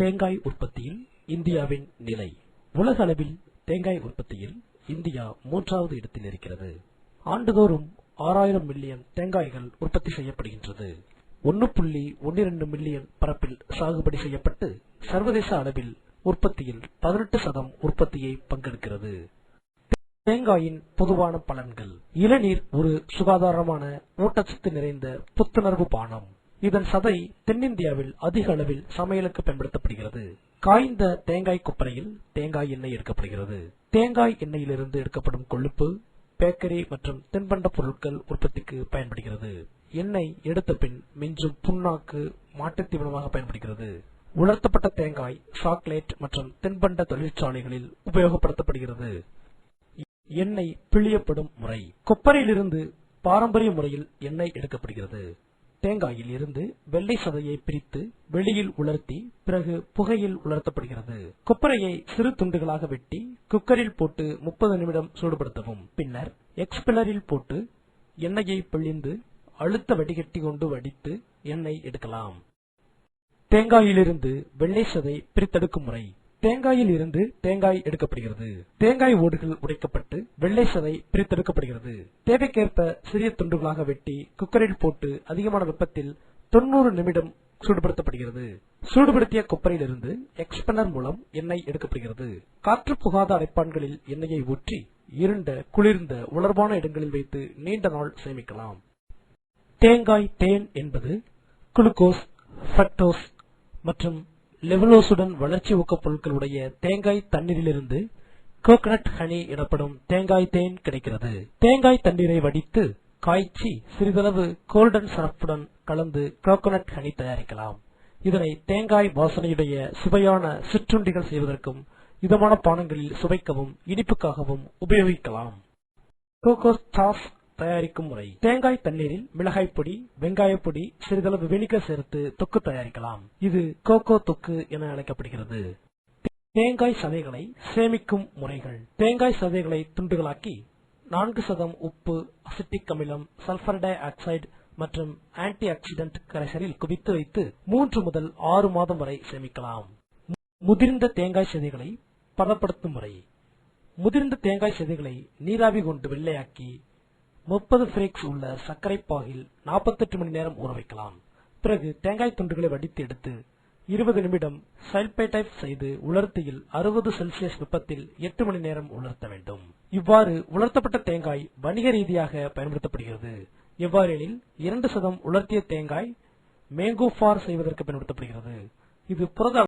தேங்காய் உற்பத்தியில் இந்தியாவின் நிலை. உலக அளவில் தேங்காய் உற்பத்தியில் இந்தியா மூன்றாவது இடத்தில் இருக்கிறது. ஆண்டுதோறும் ஆறாயிரம் மில்லியன் தேங்காய்கள் உற்பத்தி செய்யப்படுகின்றது. ஒன்னு புள்ளி ஒன்னிரண்டு மில்லியன் பரப்பில் சாகுபடி செய்யப்பட்டு சர்வதேச அளவில் உற்பத்தியில் பதினெட்டு சதம் உற்பத்தியை பங்கெடுக்கிறது. தேங்காயின் பொதுவான பலன்கள். இளநீர் ஒரு சுகாதாரமான ஊட்டச்சத்து நிறைந்த புத்துணர்வு பானம். இதன் சதை தென்னிந்தியாவில் அதிக அளவில் சமையலுக்கு பயன்படுத்தப்படுகிறது. காய்ந்த தேங்காய் கொப்பரையில் தேங்காய் எண்ணெய் எடுக்கப்படுகிறது. தேங்காய் எண்ணெயிலிருந்து எடுக்கப்படும் கொழுப்பு பேக்கரி மற்றும் தின்பண்ட பொருட்கள் உற்பத்திக்கு பயன்படுகிறது. எண்ணெய் எடுத்த பின் மிஞ்சும் புண்ணாக்கு மாட்டுத் தீவனமாக பயன்படுகிறது. உலர்த்தப்பட்ட தேங்காய் சாக்லேட் மற்றும் தின்பண்ட தொழிற்சாலைகளில் உபயோகப்படுத்தப்படுகிறது. எண்ணெய் பிழியப்படும் முறை. கொப்பரையிலிருந்து பாரம்பரிய முறையில் எண்ணெய் எடுக்கப்படுகிறது. தேங்காயில் இருந்து வெள்ளை சதையை பிரித்து வெளியில் உலர்த்தி பிறகு புகையில் உலர்த்தப்படுகிறது. கொப்பரையை சிறு துண்டுகளாக வெட்டி குக்கரில் போட்டு முப்பது நிமிடம் சூடுபடுத்தவும். பின்னர் எக்ஸ்பிளரில் போட்டு எண்ணெயை பிழிந்து அழுத்த வடிகட்டி கொண்டு வடித்து எண்ணெய் எடுக்கலாம். தேங்காயிலிருந்து வெள்ளை சதை பிரித்தெடுக்கும் முறை. தேங்காயில் இருந்து தேங்காய் எடுக்கப்படுகிறது. தேங்காய் ஓடுகள் உடைக்கப்பட்டு வெள்ளை சதை பிரித்தெடுக்கப்படுகிறது. தேவைக்கேற்ப சிறிய துண்டுகளாக வெட்டி குக்கரில் போட்டு அதிகமான வெப்பத்தில் தொண்ணூறு நிமிடம் சூடுபடுத்தப்படுகிறது. சூடுபடுத்திய கொப்பரையிலிருந்து எக்ஸ்பனர் மூலம் எண்ணெய் எடுக்கப்படுகிறது. காற்று புகாத அடைப்பான்களில் எண்ணெயை ஊற்றி இருண்ட குளிர்ந்த உலர்வான இடங்களில் வைத்து நீண்ட நாள் சேமிக்கலாம். தேங்காய் தேன் என்பது குளுக்கோஸ் ஃபக்டோஸ் மற்றும் லெவலோசுடன் வளர்ச்சி ஊக்கப் பொருட்களுடைய தேங்காய் தண்ணீரிலிருந்து கோகனட் ஹனி எனப்படும் தேங்காய் தேன் கிடைக்கிறது. தேங்காய் தண்ணீரை வடித்து காய்ச்சி சிறிதளவு கோல்டன் சரப்புடன் கலந்து கோகனட் ஹனி தயாரிக்கலாம். இதனை தேங்காய் வாசனையுடைய சுவையான சிற்றுண்டிகள் செய்வதற்கும் இதமான பானங்களில் சுவைக்கவும் இனிப்புக்காகவும் உபயோகிக்கலாம். கோகோ சாஸ் தயாரிக்கும் முறை. தேங்காய் தண்ணீரில் மிளகாய் பொடி வெங்காய பொடி சிறிதளவு வினிகர் சேர்த்து தொக்கு தயாரிக்கலாம். இது கோகோ தொக்கு என அழைக்கப்படுகிறது. தேங்காய் சதைகளை சேமிக்கும் முறைகள். தேங்காய் சதைகளை துண்டுகளாக்கி நான்கு சதம் உப்பு அசிட்டிக் அமிலம் சல்பர் டை ஆக்சைடு மற்றும் ஆன்டி ஆக்சிடென்ட் கரைசலில் குவித்து வைத்து மூன்று முதல் ஆறு மாதம் வரை சேமிக்கலாம். முதிர்ந்த தேங்காய் சதைகளை பதப்படுத்தும் முறை. முதிர்ந்த தேங்காய் சதைகளை நீராவி கொண்டு வெள்ளையாக்கி முப்பது பிரேக்ஸ் உள்ள சர்க்கரை பாகில் 48 மணி நேரம் ஊற வைக்கலாம். பிறகு தேங்காய் துண்டுகளை வடித்து எடுத்து இருபது நிமிடம் சல்பேட்டைப் செய்து உலர்த்தியில் அறுபது செல்சியஸ் வெப்பத்தில் எட்டு மணி நேரம் உலர்த்த வேண்டும். இவ்வாறு உலர்த்தப்பட்ட தேங்காய் வணிக ரீதியாக பயன்படுத்தப்படுகிறது. எவ்வாறெனில் இரண்டு சதம் உலர்த்திய தேங்காய் மேங்கோ ஃபார் செய்வதற்கு பயன்படுத்தப்படுகிறது. இது புரத